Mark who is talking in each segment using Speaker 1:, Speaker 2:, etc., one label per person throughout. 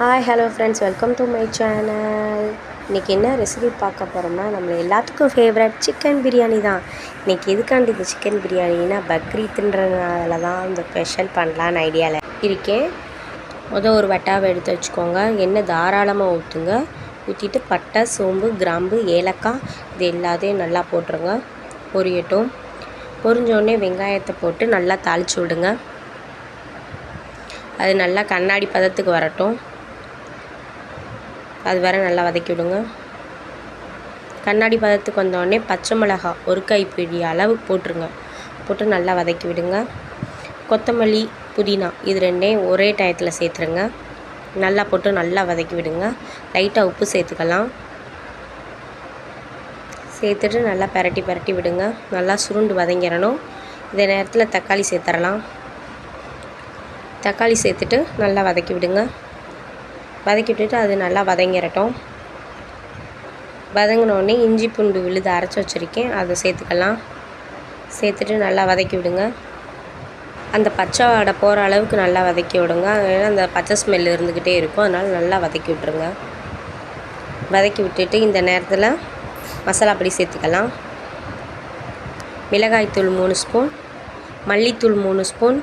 Speaker 1: Hi hello friends welcome to my channel இன்றைக்கி என்ன recipe பார்க்க போகிறோம்னா நம்ம எல்லாத்துக்கும் ஃபேவரட் சிக்கன் பிரியாணி தான். இன்றைக்கி எதுக்காண்டி இந்த சிக்கன் பிரியாணினா பக்ரீத்துன்றதுனால தான் இந்த ஸ்பெஷல் பண்ணலான்னு ஐடியாவில் இருக்கேன். முதல் ஒரு வட்டாவை எடுத்து வச்சுக்கோங்க. எண்ணெய் தாராளமாக ஊற்றுங்க ஊற்றிட்டு பட்டை சோம்பு கிராம்பு ஏலக்காய் இது எல்லாத்தையும் நல்லா போட்டுருங்க. பொரியட்டும். பொரிஞ்சோடனே வெங்காயத்தை போட்டு நல்லா தாளித்து விடுங்க. அது நல்லா கண்ணாடி பதத்துக்கு வரட்டும். அது வர நல்லா வதக்கி விடுங்க. கண்ணாடி பதத்துக்கு வந்தோடனே பச்சை மிளகா ஒரு கைப்பிடி அளவு போட்டுருங்க. போட்டு நல்லா வதக்கி விடுங்க. கொத்தமல்லி புதினா இது ரெண்டையும் ஒரே டயத்தில் சேர்த்துருங்க. நல்லா போட்டு நல்லா வதக்கி விடுங்க. லைட்டாக உப்பு சேர்த்துக்கலாம். சேர்த்துட்டு நல்லா பரட்டி பரட்டி விடுங்க. நல்லா சுருண்டு வதங்கிடணும். இந்த நேரத்தில் தக்காளி சேர்த்துடலாம் தக்காளி சேர்த்துட்டு நல்லா வதக்கி விடுங்க. வதக்கி விட்டுட்டு அது நல்லா வதங்கிடட்டும் வதங்கினோடனே இஞ்சி பூண்டு விழுது அரைச்சி வச்சுருக்கேன். அதை சேர்த்துக்கலாம். சேர்த்துட்டு நல்லா வதக்கி விடுங்க. அந்த பச்சை வாடை போகிற அளவுக்கு நல்லா வதக்கி விடுங்க. ஏன்னா அந்த பச்சை ஸ்மெல் இருந்துக்கிட்டே இருக்கும். அதனால் நல்லா வதக்கி விட்ருங்க வதக்கி விட்டுட்டு இந்த நேரத்தில் மசாலா பொடி சேர்த்துக்கலாம். மிளகாய்த்தூள் மூணு ஸ்பூன் மல்லித்தூள் மூணு ஸ்பூன்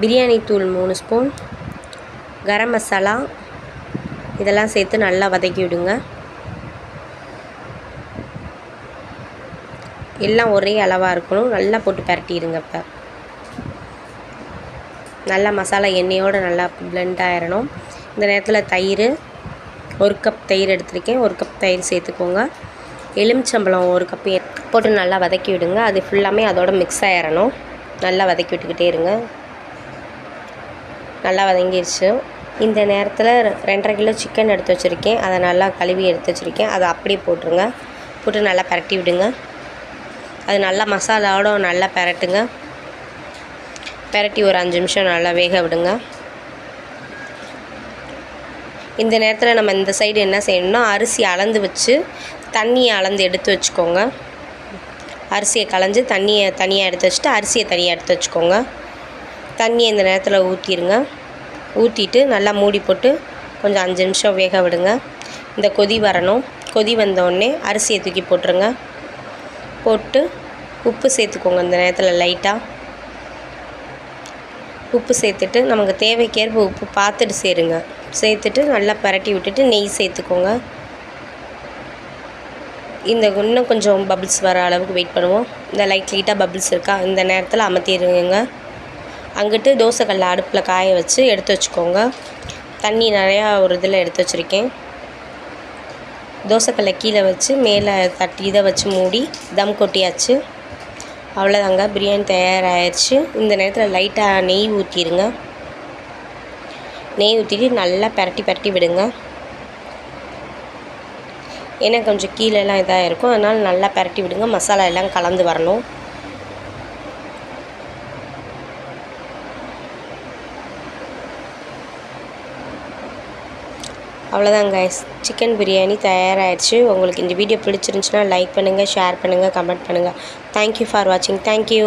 Speaker 1: பிரியாணி தூள் மூணு ஸ்பூன் கரம் மசாலா இதெல்லாம் சேர்த்து நல்லா வதக்கி விடுங்க. எல்லாம் ஒரே அளவாக இருக்கணும். நல்லா போட்டு பரட்டிடுங்க இப்போ நல்லா மசாலா எண்ணெயோடு நல்லா பிளெண்ட் ஆயிடணும் இந்த நேரத்தில் தயிர் ஒரு கப் தயிர் எடுத்திருக்கேன். ஒரு கப் தயிர் சேர்த்துக்கோங்க. எலுமிச்சம்பழம் ஒரு கப் போட்டு நல்லா வதக்கி விடுங்க. அது ஃபுல்லாமே அதோட மிக்ஸ் ஆயிடணும் நல்லா வதக்கி விட்டுக்கிட்டே இருங்க. நல்லா வதங்கிடுச்சு இந்த நேரத்தில் ரெண்டரை கிலோ சிக்கன் எடுத்து வச்சுருக்கேன். அதை நல்லா கழுவி எடுத்து வச்சுருக்கேன். அதை அப்படியே போட்டுருங்க. போட்டு நல்லா பரட்டி விடுங்க. அது நல்லா மசாலாவோட நல்லா பரட்டுங்க. பரட்டி ஒரு அஞ்சு நிமிஷம் நல்லா வேக விடுங்க. இந்த நேரத்தில் நம்ம இந்த சைடு என்ன செய்யணும்னா அரிசி அளந்து வச்சு தண்ணியை அளந்து எடுத்து வச்சுக்கோங்க. அரிசியை களைஞ்சி தண்ணியை தனியாக எடுத்து வச்சுட்டு அரிசியை தனியாக எடுத்து வச்சுக்கோங்க. தண்ணியை இந்த நேரத்தில் ஊற்றிடுங்க ஊற்றிட்டு நல்லா மூடி போட்டு கொஞ்சம் அஞ்சு நிமிஷம் வேக விடுங்க. இந்த கொதி வரணும். கொதி வந்தோடனே அரிசியை தூக்கி போட்டுருங்க. போட்டு உப்பு சேர்த்துக்கோங்க இந்த நேரத்தில் லைட்டாக உப்பு சேர்த்துட்டு நமக்கு தேவைக்கேற்ப உப்பு பார்த்துட்டு சேருங்க. சேர்த்துட்டு நல்லா பரட்டி விட்டுட்டு நெய் சேர்த்துக்கோங்க. இந்த இன்னும் கொஞ்சம் பபிள்ஸ் வர அளவுக்கு வெயிட் பண்ணுவோம். இந்த லைட் லைட்டாக பபிள்ஸ் இருக்கா? இந்த நேரத்தில் அமர்த்திடுங்க அங்கிட்டு தோசைக்கல்ல அடுப்பில் காய வச்சு எடுத்து வச்சுக்கோங்க. தண்ணி நிறையா ஒரு இதில் எடுத்து வச்சுருக்கேன். தோசைக்கல்லை கீழே வச்சு மேலே தட்டி இதை வச்சு மூடி தம் கொட்டியாச்சு. அவ்வளோதாங்க பிரியாணி தயாராகிடுச்சு இந்த நேரத்தில் லைட்டாக நெய் ஊற்றிடுங்க. நெய் ஊற்றிட்டு நல்லா பரட்டி பரட்டி விடுங்க. ஏன்னா கொஞ்சம் கீழெல்லாம் இதாக இருக்கும். அதனால் நல்லா பரட்டி விடுங்க. மசாலா எல்லாம் கலந்து வரணும். அவ்வளோதான் கைஸ் சிக்கன் பிரியாணி தயாராகிடுச்சு உங்களுக்கு இந்த வீடியோ பிடிச்சிருந்துச்சுன்னா லைக் பண்ணுங்கள் ஷேர் பண்ணுங்கள் கமெண்ட் பண்ணுங்கள் தேங்க்யூ ஃபார் வாட்சிங் தேங்க்யூ